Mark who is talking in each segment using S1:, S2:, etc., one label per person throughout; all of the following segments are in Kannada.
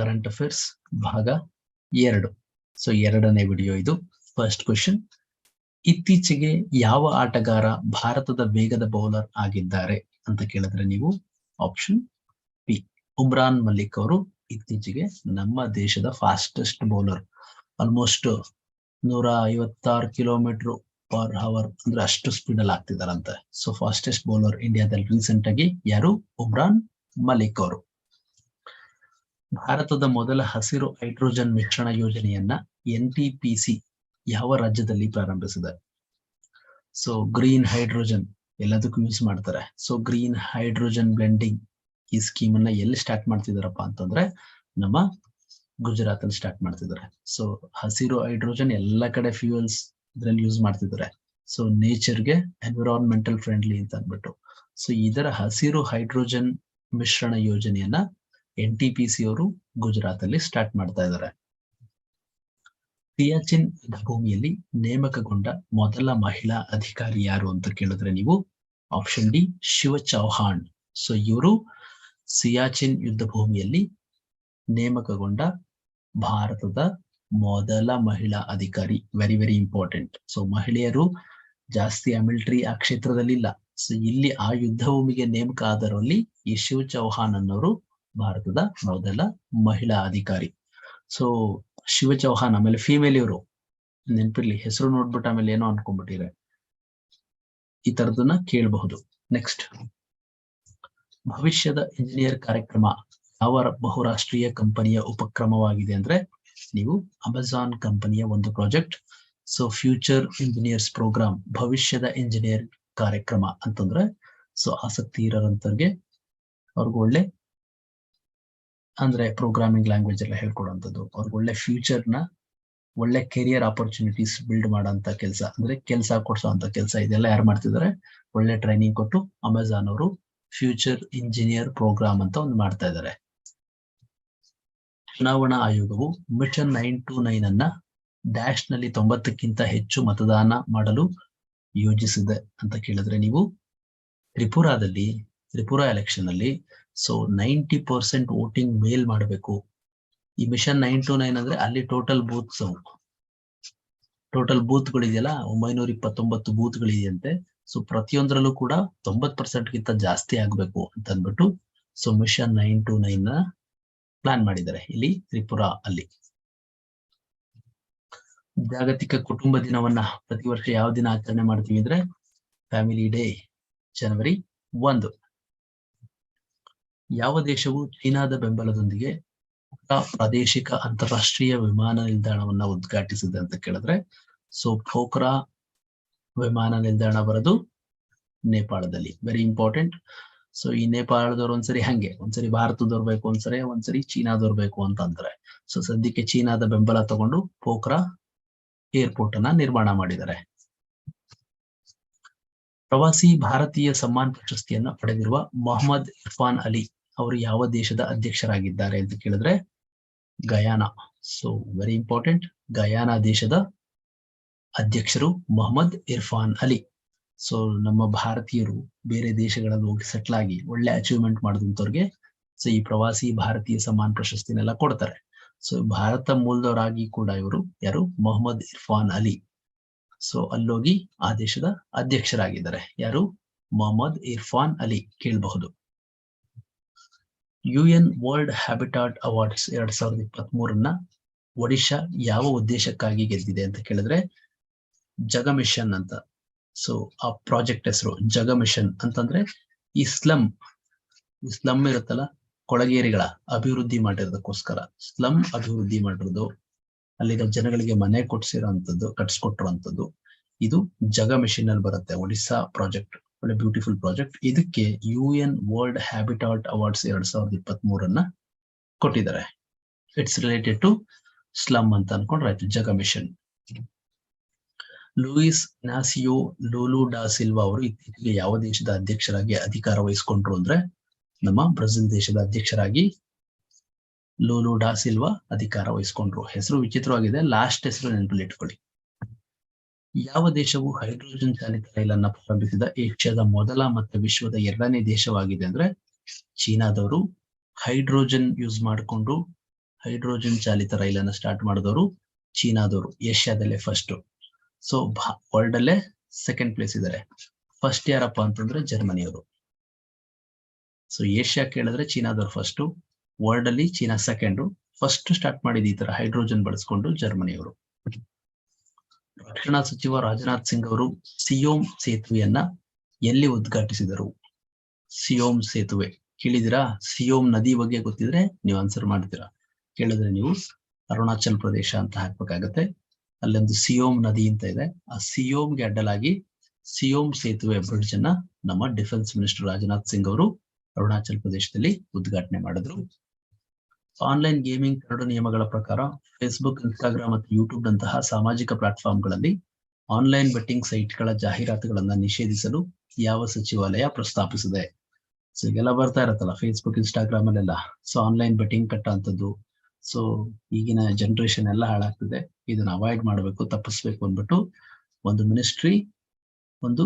S1: ಕರೆಂಟ್ ಅಫೇರ್ಸ್ ಭಾಗ ಎರಡು. ಸೊ ಎರಡನೇ ವಿಡಿಯೋ ಇದು. ಫಸ್ಟ್ ಕ್ವಶನ್ ಇತ್ತೀಚೆಗೆ ಯಾವ ಆಟಗಾರ ಭಾರತದ ವೇಗದ ಬೌಲರ್ ಆಗಿದ್ದಾರೆ ಅಂತ ಕೇಳಿದ್ರೆ ನೀವು ಆಪ್ಷನ್ ಬಿ ಉಮ್ರಾನ್ ಮಲ್ಲಿಕ್ ಅವರು ಇತ್ತೀಚೆಗೆ ನಮ್ಮ ದೇಶದ ಫಾಸ್ಟೆಸ್ಟ್ ಬೌಲರ್ ಆಲ್ಮೋಸ್ಟ್ ನೂರ ಐವತ್ತಾರು ಕಿಲೋಮೀಟರ್ ಪರ್ ಅವರ್ ಅಂದ್ರೆ ಅಷ್ಟು ಸ್ಪೀಡ್ ಅಲ್ಲಿ ಆಗ್ತಿದಾರಂತೆ ಸೊ ಫಾಸ್ಟೆಸ್ಟ್ ಬೌಲರ್ ಇಂಡಿಯಾದಲ್ಲಿ ರೀಸೆಂಟ್ ಆಗಿ ಯಾರು? ಉಮ್ರಾನ್ ಮಲಿಕ್ ಅವರು. ಭಾರತದ ಮೊದಲ ಹಸಿರು ಹೈಡ್ರೋಜನ್ ಮಿಶ್ರಣ ಯೋಜನೆಯನ್ನ ಎನ್ ಟಿ ಪಿ ಯಾವ ರಾಜ್ಯದಲ್ಲಿ ಪ್ರಾರಂಭಿಸಿದೆ? ಸೊ ಗ್ರೀನ್ ಹೈಡ್ರೋಜನ್ ಎಲ್ಲದಕ್ಕೂ ಯೂಸ್ ಮಾಡ್ತಾರೆ. ಸೊ ಗ್ರೀನ್ ಹೈಡ್ರೋಜನ್ ಬ್ಲೆಂಡಿಂಗ್ ಈ ಸ್ಕೀಮ್ ಅನ್ನ ಎಲ್ಲಿ ಸ್ಟಾರ್ಟ್ ಮಾಡ್ತಿದಾರಪ್ಪ ಅಂತಂದ್ರೆ ನಮ್ಮ ಗುಜರಾತ್ ಅಲ್ಲಿ ಸ್ಟಾರ್ಟ್ ಮಾಡ್ತಿದ್ದಾರೆ ಸೊ ಹಸಿರು ಹೈಡ್ರೋಜನ್ ಎಲ್ಲ ಕಡೆ ಫ್ಯೂಯಲ್ಸ್ ಇದ್ರಲ್ಲಿ ಯೂಸ್ ಮಾಡ್ತಿದ್ದಾರೆ ಸೊ ನೇಚರ್ಗೆ ಎನ್ವಿರಾನ್ಮೆಂಟಲ್ ಫ್ರೆಂಡ್ಲಿ ಅಂತ ಅಂದ್ಬಿಟ್ಟು. ಸೊ ಇದರ ಹಸಿರು ಹೈಡ್ರೋಜನ್ ಮಿಶ್ರಣ ಯೋಜನೆಯನ್ನ ಎನ್ ಟಿ ಪಿ ಸಿ ಅವರು ಗುಜರಾತ್ ಅಲ್ಲಿ ಸ್ಟಾರ್ಟ್ ಮಾಡ್ತಾ ಇದ್ದಾರೆ. ಸಿಯಾಚಿನ್ ಭೂಮಿಯಲ್ಲಿ ನೇಮಕಗೊಂಡ ಮೊದಲ ಮಹಿಳಾ ಅಧಿಕಾರಿ ಯಾರು ಅಂತ ಕೇಳಿದ್ರೆ ನೀವು option D Shiva Chauhan. So ಇವರು ಸಿಯಾಚಿನ್ ಯುದ್ಧ ಭೂಮಿಯಲ್ಲಿ ನೇಮಕಗೊಂಡ ಭಾರತದ ಮೊದಲ ಮಹಿಳಾ ಅಧಿಕಾರಿ. ವೆರಿ ವೆರಿ ಇಂಪಾರ್ಟೆಂಟ್ ಸೊ ಮಹಿಳೆಯರು ಜಾಸ್ತಿ ಆ ಮಿಲಿಟರಿ ಆ ಕ್ಷೇತ್ರದಲ್ಲಿ ಇಲ್ಲ ಸೊ ಇಲ್ಲಿ ಆ ಯುದ್ಧ ಭೂಮಿಗೆ ನೇಮಕ ಆದರಲ್ಲಿ ಈ ಶಿವ ಚೌಹಾಣ್ ಅನ್ನೋರು ಭಾರತದ ಮೊದಲ ಮಹಿಳಾ ಅಧಿಕಾರಿ. ಸೊ ಶಿವ ಚೌಹಾನ್ ಆಮೇಲೆ ಫಿಮೇಲ್ ಇವರು. ನೆನ್ಪಿರ್ಲಿ, ಹೆಸರು ನೋಡ್ಬಿಟ್ಟು ಆಮೇಲೆ ಏನೋ ಅನ್ಕೊಂಡ್ಬಿಟ್ಟಿರ ಈ ತರದನ್ನ ಕೇಳಬಹುದು. ನೆಕ್ಸ್ಟ್ ಭವಿಷ್ಯದ ಇಂಜಿನಿಯರ್ ಕಾರ್ಯಕ್ರಮ ಯಾವ ಬಹುರಾಷ್ಟ್ರೀಯ ಕಂಪನಿಯ ಉಪಕ್ರಮವಾಗಿದೆ ಅಂದ್ರೆ ನೀವು ಅಮೆಜಾನ್ ಕಂಪನಿಯ ಒಂದು project. So future engineers program ಭವಿಷ್ಯದ ಇಂಜಿನಿಯರ್ ಕಾರ್ಯಕ್ರಮ ಅಂತಂದ್ರೆ, ಸೊ, ಆಸಕ್ತಿ ಇರೋರಂತವ್ರಿಗೆ ಅವ್ರಿಗೆ ಒಳ್ಳೆ ಅಂದ್ರೆ ಪ್ರೋಗ್ರಾಮಿಂಗ್ ಲ್ಯಾಂಗ್ವೇಜ್ ಎಲ್ಲ ಹೇಳ್ಕೊಡುವಂಥದ್ದು ಅವ್ರಿಗೆ ಒಳ್ಳೆ ಫ್ಯೂಚರ್ನ ಒಳ್ಳೆ ಕೆರಿಯರ್ ಆಪರ್ಚುನಿಟೀಸ್ ಬಿಲ್ಡ್ ಮಾಡೋಂತ ಕೆಲಸ. ಅಂದ್ರೆ ಕೆಲಸ ಕೊಡ್ಸೋಂತ ಕೆಲಸ ಇದೆಲ್ಲ ಯಾರು ಮಾಡ್ತಿದ್ದಾರೆ? ಒಳ್ಳೆ ಟ್ರೈನಿಂಗ್ ಕೊಟ್ಟು ಅಮೆಝಾನ್ ಅವರು ಫ್ಯೂಚರ್ ಇಂಜಿನಿಯರ್ ಪ್ರೋಗ್ರಾಮ್ ಅಂತ ಒಂದು ಮಾಡ್ತಾ ಇದ್ದಾರೆ. ಚುನಾವಣಾ ಆಯೋಗವು ಮಿಷನ್ ನೈನ್ ಟು ನೈನ್ ಅನ್ನ ಡ್ಯಾಶ್ನಲ್ಲಿ ತೊಂಬತ್ತಕ್ಕಿಂತ ಹೆಚ್ಚು ಮತದಾನ ಮಾಡಲು ಯೋಜಿಸಿದೆ ಅಂತ ಕೇಳಿದ್ರೆ ನೀವು ತ್ರಿಪುರಾದಲ್ಲಿ, ತ್ರಿಪುರಾ ಎಲೆಕ್ಷನ್ ಅಲ್ಲಿ ಸೊ ನೈಂಟಿ ಪರ್ಸೆಂಟ್ ವೋಟಿಂಗ್ ಮೇಲ್ ಮಾಡಬೇಕು. ಈ ಮಿಷನ್ ನೈನ್ ಟು ನೈನ್ ಅಂದ್ರೆ ಅಲ್ಲಿ ಟೋಟಲ್ ಬೂತ್ಸ್ ಟೋಟಲ್ ಬೂತ್ ಗಳಿದೆಯಲ್ಲ, ಒಂಬೈನೂರ ಇಪ್ಪತ್ತೊಂಬತ್ತು ಬೂತ್ ಗಳಿದೆಯಂತೆ. ಸೊ ಪ್ರತಿಯೊಂದರಲ್ಲೂ ಕೂಡ ತೊಂಬತ್ ಪರ್ಸೆಂಟ್ ಗಿಂತ ಜಾಸ್ತಿ ಆಗ್ಬೇಕು ಅಂತ ಅಂದ್ಬಿಟ್ಟು ಸೊ ಮಿಷನ್ ನೈನ್ ಟು ನೈನ್ನ ಪ್ಲಾನ್ ಮಾಡಿದ್ದಾರೆ ಇಲ್ಲಿ ತ್ರಿಪುರ ಅಲ್ಲಿ. ಜಾಗತಿಕ ಕುಟುಂಬ ದಿನವನ್ನ ಪ್ರತಿ ವರ್ಷ ಯಾವ ದಿನ ಆಚರಣೆ ಮಾಡ್ತೀವಿ ಅಂದ್ರೆ ಫ್ಯಾಮಿಲಿ ಡೇ ಜನವರಿ ಒಂದು. ಯಾವ ದೇಶವು ಚೀನಾದ ಬೆಂಬಲದೊಂದಿಗೆ ಪ್ರಾದೇಶಿಕ ಅಂತಾರಾಷ್ಟ್ರೀಯ ವಿಮಾನ ನಿಲ್ದಾಣವನ್ನ ಉದ್ಘಾಟಿಸಿದೆ ಅಂತ ಕೇಳಿದ್ರೆ, ಸೊ ಪೋಖ್ರಾ ವಿಮಾನ ನಿಲ್ದಾಣ ಬರೋದು ನೇಪಾಳದಲ್ಲಿ. ವೆರಿ ಇಂಪಾರ್ಟೆಂಟ್ ಸೊ ಈ ನೇಪಾಳದವ್ರು ಒಂದ್ಸರಿ ಹಂಗೆ, ಒಂದ್ಸರಿ ಭಾರತದವ್ರು ಬೇಕು ಒಂದ್ಸರಿ ಒಂದ್ಸರಿ ಚೀನಾದವ್ರು ಬೇಕು ಅಂತ ಅಂತಾರೆ ಸೊ ಸದ್ಯಕ್ಕೆ ಚೀನಾದ ಬೆಂಬಲ ತಗೊಂಡು ಪೋಖ್ರಾ ಏರ್ಪೋರ್ಟ್ ಅನ್ನ ನಿರ್ಮಾಣ ಮಾಡಿದ್ದಾರೆ. ಪ್ರವಾಸಿ ಭಾರತೀಯ ಸಮ್ಮಾನ್ ಪ್ರಶಸ್ತಿಯನ್ನ ಪಡೆದಿರುವ ಮೊಹಮ್ಮದ್ ಇರ್ಫಾನ್ ಅಲಿ ಅವರು ಯಾವ ದೇಶದ ಅಧ್ಯಕ್ಷರಾಗಿದ್ದಾರೆ ಅಂತ ಕೇಳಿದ್ರೆ Guyana. So very important Guyana ದೇಶದ ಅಧ್ಯಕ್ಷರು ಮೊಹಮ್ಮದ್ ಇರ್ಫಾನ್ ಅಲಿ. ಸೊ ನಮ್ಮ ಭಾರತೀಯರು ಬೇರೆ ದೇಶಗಳಲ್ಲಿ ಹೋಗಿ ಸೆಟ್ಲ್ ಆಗಿ ಒಳ್ಳೆ ಅಚೀವ್ಮೆಂಟ್ ಮಾಡಿದಂಥವ್ರಿಗೆ ಸೊ ಈ ಪ್ರವಾಸಿ ಭಾರತೀಯ ಸಮಾನ್ ಪ್ರಶಸ್ತಿನೆಲ್ಲ ಕೊಡ್ತಾರೆ. ಸೊ ಭಾರತ ಮೂಲದವರಾಗಿ ಕೂಡ ಇವರು ಯಾರು? ಮೊಹಮ್ಮದ್ ಇರ್ಫಾನ್ ಅಲಿ. ಸೊ ಅಲ್ಲೋಗಿ ಆ ದೇಶದ ಅಧ್ಯಕ್ಷರಾಗಿದ್ದಾರೆ. ಯಾರು? ಮೊಹಮ್ಮದ್ ಇರ್ಫಾನ್ ಅಲಿ. ಕೇಳಬಹುದು. U N world habitat awards ಎರಡ್ ಸಾವಿರದ ಇಪ್ಪತ್ತ್ ಮೂರನ್ನ ಒಡಿಶಾ ಯಾವ ಉದ್ದೇಶಕ್ಕಾಗಿ ಗೆದ್ದಿದೆ ಅಂತ ಕೇಳಿದ್ರೆ ಜಗ ಮಿಷನ್ ಅಂತ. ಸೊ ಆ ಪ್ರಾಜೆಕ್ಟ್ ಹೆಸರು ಜಗ ಮಿಷನ್ ಅಂತಂದ್ರೆ ಈ ಸ್ಲಮ್ ಈ ಸ್ಲಮ್ ಇರುತ್ತಲ್ಲ, ಕೊಳಗೇರಿಗಳ ಅಭಿವೃದ್ಧಿ ಮಾಡಿರೋದಕ್ಕೋಸ್ಕರ. ಸ್ಲಮ್ ಅಭಿವೃದ್ಧಿ ಮಾಡಿರೋದು ಅಲ್ಲಿನ ಜನಗಳಿಗೆ ಮನೆ ಕೊಡ್ಸಿರೋಂಥದ್ದು, ಕಟ್ಸ್ಕೊಟ್ಟಿರೋಂಥದ್ದು, ಇದು ಜಗ ಮಿಷನ್ ಅಲ್ಲಿ ಬರುತ್ತೆ ಒಡಿಸ್ಸಾ ಪ್ರಾಜೆಕ್ಟ್. ಒಳ್ಳೆ ಬ್ಯೂಟಿಫುಲ್ ಪ್ರಾಜೆಕ್ಟ್ ಇದಕ್ಕೆ U N World Habitat Awards ಎರಡ್ ಸಾವಿರದ ಇಪ್ಪತ್ತ್ ಮೂರನ್ನ ಕೊಟ್ಟಿದ್ದಾರೆ. ಇಟ್ಸ್ ರಿಲೇಟೆಡ್ ಟು ಸ್ಲಮ್ ಅಂತ ಅನ್ಕೊಂಡ್ರೆ ಆಯ್ತು, ಜಗ ಮಿಷನ್ ಲೂಯಿಸ್ ನಾಸಿಯೋ ಲೋಲು ಡಾ ಸಿಲ್ವಾ ಅವರು ಇತ್ತೀಚೆಗೆ ಯಾವ ದೇಶದ ಅಧ್ಯಕ್ಷರಾಗಿ ಅಧಿಕಾರ ವಹಿಸಿಕೊಂಡ್ರು ಅಂದ್ರೆ ನಮ್ಮ ಬ್ರೆಜಿಲ್ ದೇಶದ ಅಧ್ಯಕ್ಷರಾಗಿ ಲೋಲು ಡಾ ಸಿಲ್ವಾ ಅಧಿಕಾರ ವಹಿಸ್ಕೊಂಡ್ರು. ಹೆಸರು ವಿಚಿತ್ರವಾಗಿದೆ. ಲಾಸ್ಟ್ ಹೆಸರು ನೆನಪಲ್ಲಿ ಇಟ್ಕೊಳ್ಳಿ ಯಾವ ದೇಶವು ಹೈಡ್ರೋಜನ್ ಚಾಲಿತ ರೈಲನ್ನ ಪ್ರಾರಂಭಿಸಿದ ಏಷ್ಯಾದ ಮೊದಲ ಮತ್ತು ವಿಶ್ವದ ಎರಡನೇ ದೇಶವಾಗಿದೆ ಅಂದ್ರೆ ಚೀನಾದವರು ಹೈಡ್ರೋಜನ್ ಯೂಸ್ ಮಾಡಿಕೊಂಡು ಹೈಡ್ರೋಜನ್ ಚಾಲಿತ ರೈಲನ್ನ ಸ್ಟಾರ್ಟ್ ಮಾಡಿದವರು ಚೀನಾದವರು, ಏಷ್ಯಾದಲ್ಲೇ ಫಸ್ಟ್ ಸೊ ವರ್ಲ್ಡ್ ಅಲ್ಲೇ ಸೆಕೆಂಡ್ ಪ್ಲೇಸ್ ಇದ್ದಾರೆ ಫಸ್ಟ್ ಯಾರಪ್ಪ ಅಂತಂದ್ರೆ ಜರ್ಮನಿಯವರು. ಸೊ ಏಷ್ಯಾ ಕೇಳಿದ್ರೆ ಚೀನಾದವ್ರು ಫಸ್ಟ್ ವರ್ಲ್ಡ್ ಅಲ್ಲಿ ಚೀನಾ ಸೆಕೆಂಡು ಫಸ್ಟ್ ಸ್ಟಾರ್ಟ್ ಮಾಡಿದ ಈ ತರ ಹೈಡ್ರೋಜನ್ ಬಳಸ್ಕೊಂಡು ಜರ್ಮನಿಯವರು. ರಕ್ಷಣಾ ಸಚಿವ ರಾಜನಾಥ್ ಸಿಂಗ್ ಅವರು ಸಿಯೋಮ್ ಸೇತುವೆಯನ್ನ ಎಲ್ಲಿ ಉದ್ಘಾಟಿಸಿದರು? ಸಿಯೋಮ್ ಸೇತುವೆ. ಕೇಳಿದಿರಾ ಸಿಯೋಮ್ ನದಿ ಬಗ್ಗೆ ಗೊತ್ತಿದ್ರೆ ನೀವು ಆನ್ಸರ್ ಮಾಡ್ತೀರಾ. ಕೇಳಿದ್ರೆ ನೀವು ಅರುಣಾಚಲ್ ಪ್ರದೇಶ ಅಂತ ಹಾಕ್ಬೇಕಾಗತ್ತೆ. ಅಲ್ಲೊಂದು ಸಿಯೋಮ್ ನದಿ ಅಂತ ಇದೆ. ಆ ಸಿಯೋಮ್ಗೆ ಅಡ್ಡಲಾಗಿ ಸಿಯೋಮ್ ಸೇತುವೆ ಬ್ರಿಡ್ಜ್ ಅನ್ನ ನಮ್ಮ ಡಿಫೆನ್ಸ್ ಮಿನಿಸ್ಟರ್ ರಾಜನಾಥ್ ಸಿಂಗ್ ಅವರು ಅರುಣಾಚಲ್ ಪ್ರದೇಶದಲ್ಲಿ ಉದ್ಘಾಟನೆ ಮಾಡಿದ್ರು. ಆನ್ಲೈನ್ ಗೇಮಿಂಗ್ ಕರಡು ನಿಯಮಗಳ ಪ್ರಕಾರ ಫೇಸ್ಬುಕ್ ಇನ್ಸ್ಟಾಗ್ರಾಮ್ ಮತ್ತು ಯೂಟ್ಯೂಬ್ ನಂತಹ ಸಾಮಾಜಿಕ ಪ್ಲಾಟ್ಫಾರ್ಮ್ಗಳಲ್ಲಿ ಆನ್ಲೈನ್ ಬೆಟ್ಟಿಂಗ್ ಸೈಟ್ಗಳ ಜಾಹೀರಾತುಗಳನ್ನು ನಿಷೇಧಿಸಲು ಯಾವ ಸಚಿವಾಲಯ ಪ್ರಸ್ತಾಪಿಸಿದೆ? ಸೊ ಈಗೆಲ್ಲ ಬರ್ತಾ ಇರತ್ತಲ್ಲ ಫೇಸ್ಬುಕ್ ಇನ್ಸ್ಟಾಗ್ರಾಮ್ ಅಲ್ಲೆಲ್ಲ. ಸೊ ಆನ್ಲೈನ್ ಬೆಟ್ಟಿಂಗ್ ಕಟ್ಟಂತದ್ದು. ಸೊ ಈಗಿನ ಜನರೇಷನ್ ಎಲ್ಲ ಹಾಳಾಗ್ತಿದೆ. ಇದನ್ನ ಅವಾಯ್ಡ್ ಮಾಡಬೇಕು, ತಪ್ಪಿಸ್ಬೇಕು ಅಂದ್ಬಿಟ್ಟು ಒಂದು ಮಿನಿಸ್ಟ್ರಿ ಒಂದು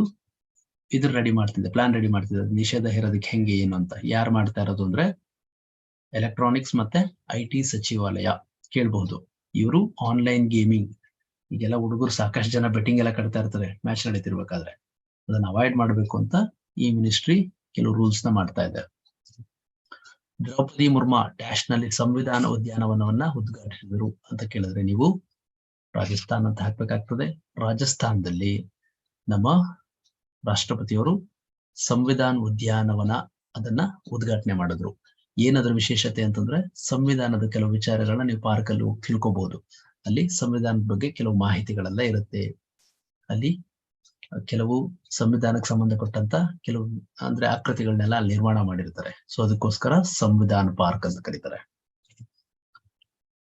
S1: ಇದ್ರ ರೆಡಿ ಮಾಡ್ತಿದೆ ಪ್ಲಾನ್ ರೆಡಿ ಮಾಡ್ತಿದೆ. ನಿಷೇಧ ಹೇರೋದಕ್ಕೆ ಹೆಂಗೆ ಏನು ಅಂತ. ಯಾರು ಮಾಡ್ತಾ ಇರೋದು ಅಂದ್ರೆ ಎಲೆಕ್ಟ್ರಾನಿಕ್ಸ್ ಮತ್ತೆ ಐ ಟಿ ಸಚಿವಾಲಯ ಕೇಳಬಹುದು. ಇವರು ಆನ್ಲೈನ್ ಗೇಮಿಂಗ್ ಈಗೆಲ್ಲ ಹುಡುಗರು ಸಾಕಷ್ಟು ಜನ ಬೆಟ್ಟಿಂಗ್ ಎಲ್ಲ ಕಟ್ತಾ ಇರ್ತಾರೆ ಮ್ಯಾಚ್ ನಡೀತಿರ್ಬೇಕಾದ್ರೆ. ಅದನ್ನ ಅವಾಯ್ಡ್ ಮಾಡಬೇಕು ಅಂತ ಈ ಮಿನಿಸ್ಟ್ರಿ ಕೆಲವು ರೂಲ್ಸ್ನ ಮಾಡ್ತಾ ಇದೆ. ದ್ರೌಪದಿ ಮುರ್ಮಾ ಡ್ಯಾಶ್ನಲ್ಲಿ ಸಂವಿಧಾನ ಉದ್ಯಾನವನವನ್ನ ಉದ್ಘಾಟಿಸಿದರು ಅಂತ ಕೇಳಿದ್ರೆ ನೀವು ರಾಜಸ್ಥಾನ್ ಅಂತ ಹಾಕ್ಬೇಕಾಗ್ತದೆ. ರಾಜಸ್ಥಾನದಲ್ಲಿ ನಮ್ಮ ರಾಷ್ಟ್ರಪತಿಯವರು ಸಂವಿಧಾನ ಉದ್ಯಾನವನ ಅದನ್ನ ಉದ್ಘಾಟನೆ ಮಾಡಿದ್ರು. ಏನದ್ರ ವಿಶೇಷತೆ ಅಂತಂದ್ರೆ ಸಂವಿಧಾನದ ಕೆಲವು ವಿಚಾರಗಳನ್ನ ನೀವು ಪಾರ್ಕ್ ಅಲ್ಲಿ ಹೋಗಿ ತಿಳ್ಕೊಬಹುದು ಅಲ್ಲಿ ಸಂವಿಧಾನದ ಬಗ್ಗೆ ಕೆಲವು ಮಾಹಿತಿಗಳೆಲ್ಲ ಇರುತ್ತೆ. ಅಲ್ಲಿ ಕೆಲವು ಸಂವಿಧಾನಕ್ಕೆ ಸಂಬಂಧಪಟ್ಟಂತ ಕೆಲವು ಅಂದ್ರೆ ಆಕೃತಿಗಳನ್ನೆಲ್ಲ ಅಲ್ಲಿ ನಿರ್ಮಾಣ ಮಾಡಿರ್ತಾರೆ. ಸೊ ಅದಕ್ಕೋಸ್ಕರ ಸಂವಿಧಾನ ಪಾರ್ಕ್ ಅಂತ ಕರೀತಾರೆ.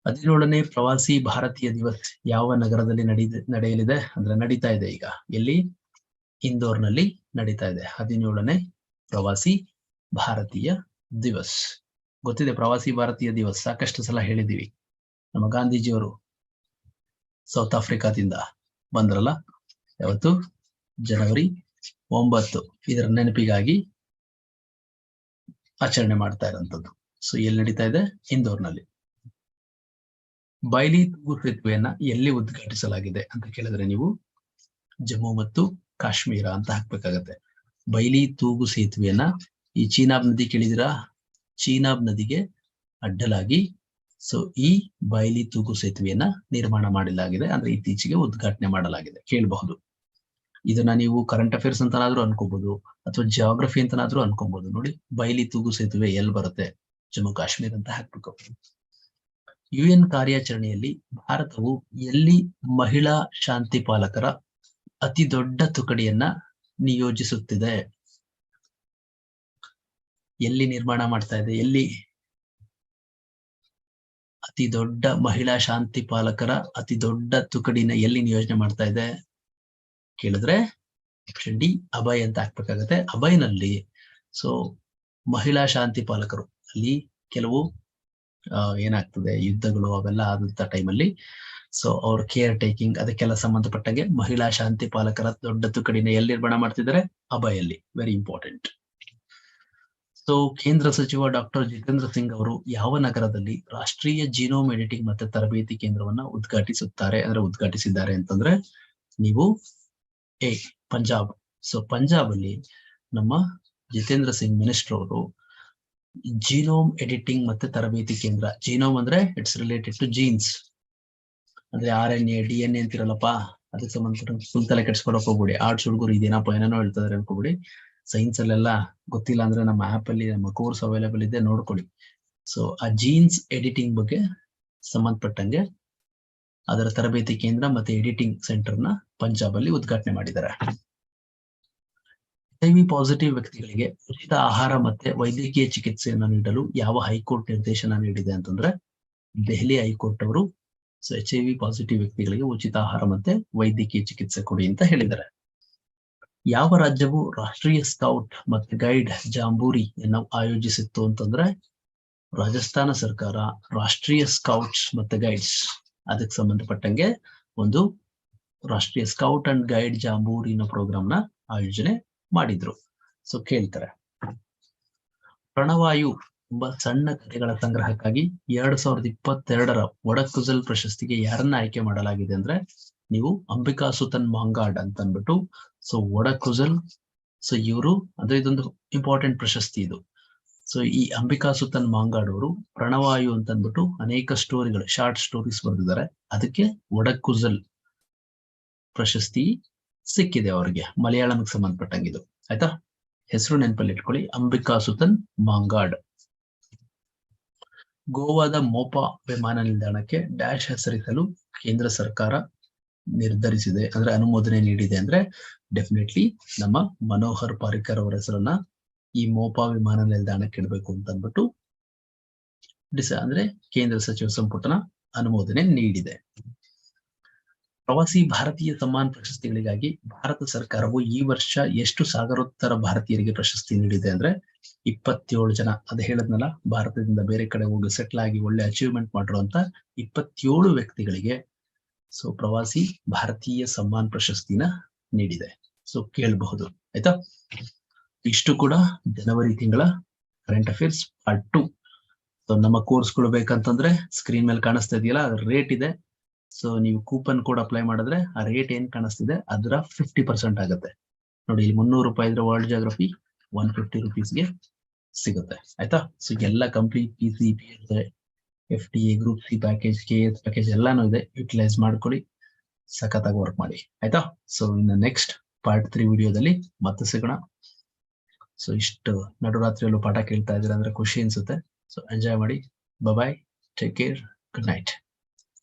S1: ಹದಿನೇಳನೇ ಪ್ರವಾಸಿ ಭಾರತೀಯ ದಿವಸ್ ಯಾವ ನಗರದಲ್ಲಿ ನಡೀ ನಡೆಯಲಿದೆ ಅಂದ್ರೆ ನಡೀತಾ ಇದೆ ಈಗ. ಎಲ್ಲಿ? ಇಂದೋರ್ನಲ್ಲಿ ನಡೀತಾ ಇದೆ. ಹದಿನೇಳನೇ ಪ್ರವಾಸಿ ಭಾರತೀಯ ದಿವಸ್. ಗೊತ್ತಿದೆ ಪ್ರವಾಸಿ ಭಾರತೀಯ ದಿವಸ. ಸಾಕಷ್ಟು ಸಲ ಹೇಳಿದೀವಿ ನಮ್ಮ ಗಾಂಧೀಜಿಯವರು ಸೌತ್ ಆಫ್ರಿಕಾದಿಂದ ಬಂದ್ರಲ್ಲ? ಯಾವತ್ತು? ಜನವರಿ ಒಂಬತ್ತು. ಇದರ ನೆನಪಿಗಾಗಿ ಆಚರಣೆ ಮಾಡ್ತಾ ಇರೋಂಥದ್ದು. ಸೊ ಎಲ್ಲಿ ನಡೀತಾ ಇದೆ? ಇಂದೋರ್ನಲ್ಲಿ. ಬೈಲಿ ತೂಗು ಸೇತುವೆಯನ್ನ ಎಲ್ಲಿ ಉದ್ಘಾಟಿಸಲಾಗಿದೆ ಅಂತ ಕೇಳಿದ್ರೆ ನೀವು ಜಮ್ಮು ಮತ್ತು ಕಾಶ್ಮೀರ ಅಂತ ಹಾಕ್ಬೇಕಾಗತ್ತೆ. ಬೈಲಿ ತೂಗು ಸೇತುವೆಯನ್ನ ಈ ಚೀನಾಬ್ ನದಿ ಕೇಳಿದಿರಾ ಚೀನಾಬ್ ನದಿಗೆ ಅಡ್ಡಲಾಗಿ ಸೊ ಈ ಬಯಲಿ ತೂಗು ಸೇತುವೆಯನ್ನ ನಿರ್ಮಾಣ ಮಾಡಲಾಗಿದೆ. ಅಂದ್ರೆ ಇತ್ತೀಚೆಗೆ ಉದ್ಘಾಟನೆ ಮಾಡಲಾಗಿದೆ. ಕೇಳಬಹುದು. ಇದನ್ನ ನೀವು ಕರೆಂಟ್ ಅಫೇರ್ಸ್ ಅಂತನಾದ್ರೂ ಅನ್ಕೋಬಹುದು, ಅಥವಾ ಜಿಯೋಗ್ರಫಿ ಅಂತನಾದ್ರೂ ಅನ್ಕೋಬಹುದು. ನೋಡಿ, ಬಯಲಿ ತೂಗು ಸೇತುವೆ ಎಲ್ಲಿ ಬರುತ್ತೆ? ಜಮ್ಮು ಕಾಶ್ಮೀರ ಅಂತ ಹಾಕ್ಬೇಕು. ಯು ಎನ್ ಕಾರ್ಯಾಚರಣೆಯಲ್ಲಿ ಭಾರತವು ಎಲ್ಲಿ ಮಹಿಳಾ ಶಾಂತಿ ಪಾಲಕರ ಅತಿ ದೊಡ್ಡ ತುಕಡಿಯನ್ನ ನಿಯೋಜಿಸುತ್ತಿದೆ? ಎಲ್ಲಿ ನಿರ್ಮಾಣ ಮಾಡ್ತಾ ಇದೆ, ಎಲ್ಲಿ ಅತಿ ದೊಡ್ಡ ಮಹಿಳಾ ಶಾಂತಿ ಪಾಲಕರ ಅತಿ ದೊಡ್ಡ ತುಕಡಿನ ಎಲ್ಲಿ ನಿಯೋಜನೆ ಮಾಡ್ತಾ ಇದೆ ಕೇಳಿದ್ರೆ ಆಪ್ಷನ್ ಡಿ ಅಭಯ್ ಅಂತ ಹಾಕ್ಬೇಕಾಗತ್ತೆ. ಅಭಯ್ನಲ್ಲಿ ಸೊ ಮಹಿಳಾ ಶಾಂತಿ ಪಾಲಕರು ಅಲ್ಲಿ ಕೆಲವು ಏನಾಗ್ತದೆ, ಯುದ್ಧಗಳು ಅವೆಲ್ಲ ಆದಂತ ಟೈಮಲ್ಲಿ ಸೊ ಅವ್ರ ಕೇರ್ ಟೇಕಿಂಗ್ ಅದಕ್ಕೆಲ್ಲ ಸಂಬಂಧಪಟ್ಟಂಗೆ ಮಹಿಳಾ ಶಾಂತಿ ಪಾಲಕರ ದೊಡ್ಡ ತುಕಡಿನ ಎಲ್ಲಿ ನಿರ್ಮಾಣ ಮಾಡ್ತಿದ್ದಾರೆ? ಅಭಯಲ್ಲಿ ವೆರಿ ಇಂಪಾರ್ಟೆಂಟ್ ಸೊ ಕೇಂದ್ರ ಸಚಿವ ಡಾಕ್ಟರ್ ಜಿತೇಂದ್ರ ಸಿಂಗ್ ಅವರು ಯಾವ ನಗರದಲ್ಲಿ ರಾಷ್ಟ್ರೀಯ ಜೀನೋಮ್ ಎಡಿಟಿಂಗ್ ಮತ್ತೆ ತರಬೇತಿ ಕೇಂದ್ರವನ್ನ ಉದ್ಘಾಟಿಸುತ್ತಾರೆ, ಅಂದ್ರೆ ಉದ್ಘಾಟಿಸಿದ್ದಾರೆ ಅಂತಂದ್ರೆ ನೀವು ಎ, ಪಂಜಾಬ್. ಸೊ ಪಂಜಾಬ್ ಅಲ್ಲಿ ನಮ್ಮ ಜಿತೇಂದ್ರ ಸಿಂಗ್ ಮಿನಿಸ್ಟರ್ ಅವರು ಜೀನೋಮ್ ಎಡಿಟಿಂಗ್ ಮತ್ತೆ ತರಬೇತಿ ಕೇಂದ್ರ, ಜೀನೋಮ್ ಅಂದ್ರೆ ಇಟ್ಸ್ ರಿಲೇಟೆಡ್ ಟು ಜೀನ್ಸ್. ಅಂದ್ರೆ R N A D N A ಅಂತಿರಲ್ಲಪ್ಪ, ಅದಕ್ಕೆ ಸಂಬಂಧಪಟ್ಟ ಫುಲ್ ತಲೆ ಕೆಡ್ಸ್ಕೊಡಕ್ ಹೋಗ್ಬಿಡಿ. ಆರ್ಟ್ಸ್ ಹುಡುಗರು ಇದೇನಪ್ಪ, ಏನೇನೋ ಹೇಳ್ತಾರೆ ಅನ್ಕೋಬಿಡಿ. ಸೈನ್ಸ್ ಅಲ್ಲೆಲ್ಲ ಗೊತ್ತಿಲ್ಲ ಅಂದ್ರೆ ನಮ್ಮ ಆಪ್ ಅಲ್ಲಿ ನಮ್ಮ ಕೋರ್ಸ್ ಅವೈಲೇಬಲ್ ಇದೆ ನೋಡ್ಕೊಳ್ಳಿ. ಸೊ ಆ ಜೀನ್ಸ್ ಎಡಿಟಿಂಗ್ ಬಗ್ಗೆ ಸಂಬಂಧಪಟ್ಟಂಗೆ ಅದರ ತರಬೇತಿ ಕೇಂದ್ರ ಮತ್ತೆ ಎಡಿಟಿಂಗ್ ಸೆಂಟರ್ನ ಪಂಜಾಬ್ ಅಲ್ಲಿ ಉದ್ಘಾಟನೆ ಮಾಡಿದ್ದಾರೆ. ಐವಿ ಪಾಸಿಟಿವ್ ವ್ಯಕ್ತಿಗಳಿಗೆ ಉಚಿತ ಆಹಾರ ಮತ್ತೆ ವೈದ್ಯಕೀಯ ಚಿಕಿತ್ಸೆಯನ್ನು ನೀಡಲು ಯಾವ ಹೈಕೋರ್ಟ್ ನಿರ್ದೇಶನ ನೀಡಿದೆ ಅಂತಂದ್ರೆ ದೆಹಲಿ ಹೈಕೋರ್ಟ್ ಅವರು so H I V positive ವ್ಯಕ್ತಿಗಳಿಗೆ ಉಚಿತ ಆಹಾರ ಮತ್ತೆ ವೈದ್ಯಕೀಯ ಚಿಕಿತ್ಸೆ ಕೊಡಿ ಅಂತ ಹೇಳಿದ್ದಾರೆ. ಯಾವ ರಾಜ್ಯವು ರಾಷ್ಟ್ರೀಯ ಸ್ಕೌಟ್ ಮತ್ತು ಗೈಡ್ ಜಾಂಬೂರಿ ಎನ್ನು ಆಯೋಜಿಸಿತ್ತು ಅಂತಂದ್ರೆ ರಾಜಸ್ಥಾನ ಸರ್ಕಾರ ರಾಷ್ಟ್ರೀಯ ಸ್ಕೌಟ್ಸ್ ಮತ್ತು ಗೈಡ್ಸ್. ಅದಕ್ಕೆ ಸಂಬಂಧಪಟ್ಟಂಗೆ ಒಂದು ರಾಷ್ಟ್ರೀಯ ಸ್ಕೌಟ್ ಅಂಡ್ ಗೈಡ್ ಜಾಂಬೂರಿನ ಪ್ರೋಗ್ರಾಮ್ನ ಆಯೋಜನೆ ಮಾಡಿದ್ರು. ಸೊ ಕೇಳ್ತಾರೆ. ಪ್ರಣವಾಯು ತುಂಬಾ ಸಣ್ಣ ಕಥೆಗಳ ಸಂಗ್ರಹಕ್ಕಾಗಿ ಎರಡ್ ಸಾವಿರದ ಇಪ್ಪತ್ತೆರಡರ ಒಡಕುಜಲ್ ಪ್ರಶಸ್ತಿಗೆ ಯಾರನ್ನ ಆಯ್ಕೆ ಮಾಡಲಾಗಿದೆ ಅಂದ್ರೆ ನೀವು ಅಂಬಿಕಾ ಸುತನ್ ಮಾಂಗಾಡ್ ಅಂತ ಅಂದ್ಬಿಟ್ಟು ಸೊ ಒಡಕುಜಲ್ ಸೊ ಇವರು ಅಂದ್ರೆ ಇದೊಂದು ಇಂಪಾರ್ಟೆಂಟ್ ಪ್ರಶಸ್ತಿ ಇದು ಸೊ ಈ ಅಂಬಿಕಾ ಸುತನ್ ಮಾಂಗಾಡ್ ಅವರು ಪ್ರಣವಾಯು ಅಂತ ಅಂದ್ಬಿಟ್ಟು ಅನೇಕ ಸ್ಟೋರಿಗಳು ಶಾರ್ಟ್ ಸ್ಟೋರೀಸ್ ಬರೆದಿದ್ದಾರೆ ಅದಕ್ಕೆ ಒಡಕುಜಲ್ ಪ್ರಶಸ್ತಿ ಸಿಕ್ಕಿದೆ ಅವರಿಗೆ, ಮಲಯಾಳಂಗೆ ಸಂಬಂಧಪಟ್ಟಂಗಿದು. ಆಯ್ತಾ? ಹೆಸರು ನೆನಪಲ್ಲಿ ಇಟ್ಕೊಳ್ಳಿ ಅಂಬಿಕಾ ಸುತನ್ ಮಾಂಗಾಡ್. ಗೋವಾದ ಮೋಪಾ ವಿಮಾನ ನಿಲ್ದಾಣಕ್ಕೆ ಡ್ಯಾಶ್ ಹೆಸರಿಸಲು ಕೇಂದ್ರ ಸರ್ಕಾರ ನಿರ್ಧರಿಸಿದೆ, ಅಂದ್ರೆ ಅನುಮೋದನೆ ನೀಡಿದೆ ಅಂದ್ರೆ ಡೆಫಿನೆಟ್ಲಿ ನಮ್ಮ ಮನೋಹರ್ ಪಾರಿಕರ್ ಅವರ ಹೆಸರನ್ನ ಈ ಮೋಪಾ ವಿಮಾನ ನಿಲ್ದಾಣಕ್ಕೆ ಇಡಬೇಕು ಅಂತ ಅಂದ್ಬಿಟ್ಟು ಡಿಸ, ಅಂದ್ರೆ ಕೇಂದ್ರ ಸಚಿವ ಸಂಪುಟನ ಅನುಮೋದನೆ ನೀಡಿದೆ. ಪ್ರವಾಸಿ ಭಾರತೀಯ ಸಮ್ಮಾನ್ ಪ್ರಶಸ್ತಿಗಳಿಗಾಗಿ ಭಾರತ ಸರ್ಕಾರವು ಈ ವರ್ಷ ಎಷ್ಟು ಸಾಗರೋತ್ತರ ಭಾರತೀಯರಿಗೆ ಪ್ರಶಸ್ತಿ ನೀಡಿದೆ ಅಂದ್ರೆ ಇಪ್ಪತ್ತೇಳು ಜನ. ಅದ ಹೇಳದ್ನಲ್ಲ, ಭಾರತದಿಂದ ಬೇರೆ ಕಡೆ ಹೋಗಿ ಸೆಟ್ಲ್ ಆಗಿ ಒಳ್ಳೆ ಅಚೀವ್ಮೆಂಟ್ ಮಾಡಿರುವಂತ ಇಪ್ಪತ್ತೇಳು ವ್ಯಕ್ತಿಗಳಿಗೆ ಸೊ ಪ್ರವಾಸಿ ಭಾರತೀಯ ಸಮ್ಮಾನ್ ಪ್ರಶಸ್ತಿನ ನೀಡಿದೆ. ಸೊ ಕೇಳಬಹುದು. ಆಯ್ತಾ? ಇಷ್ಟು ಕೂಡ ಜನವರಿ ತಿಂಗಳ current affairs part two so ನಮ್ಮ ಕೋರ್ಸ್ಗಳು ಬೇಕಂತಂದ್ರೆ ಸ್ಕ್ರೀನ್ ಮೇಲೆ ಕಾಣಿಸ್ತಾ ಇದೆಯಲ್ಲ ರೇಟ್ ಇದೆ. ಸೊ ನೀವು ಕೂಪನ್ ಕೋಡ್ ಅಪ್ಲೈ ಮಾಡಿದ್ರೆ ಆ ರೇಟ್ ಏನ್ ಕಾಣಿಸ್ತಿದೆ, ಅದರ ಫಿಫ್ಟಿ ಪರ್ಸೆಂಟ್ ಆಗುತ್ತೆ. ನೋಡಿ, ಇಲ್ಲಿ ಮುನ್ನೂರು ರೂಪಾಯಿ ಇದ್ರೆ ವರ್ಲ್ಡ್ ಜಾಗ್ರಫಿ ಒನ್ ಫಿಫ್ಟಿ ರುಪೀಸ್ಗೆ ಸಿಗುತ್ತೆ. ಆಯ್ತಾ? ಸೊ ಎಲ್ಲ complete P C P F T group C package K S package ಎಲ್ಲಾನು ಇದೆ. ಯುಟಿಲೈಸ್ ಮಾಡ್ಕೊಳ್ಳಿ ಸಖತ್ತಾಗಿ ವರ್ಕ್ ಮಾಡಿ. ಆಯ್ತಾ? So in next part three ವಿಡಿಯೋದಲ್ಲಿ ಮತ್ತೆ ಸಿಗೋಣ. ಸೊ ಇಷ್ಟು ನಡುರಾತ್ರಿಯಲ್ಲೂ ಪಾಠ ಕೇಳ್ತಾ ಇದ್ರೆ ಅಂದ್ರೆ ಖುಷಿ ಅನ್ಸುತ್ತೆ. ಸೊ ಎಂಜಾಯ್ ಮಾಡಿ. Bye take care good night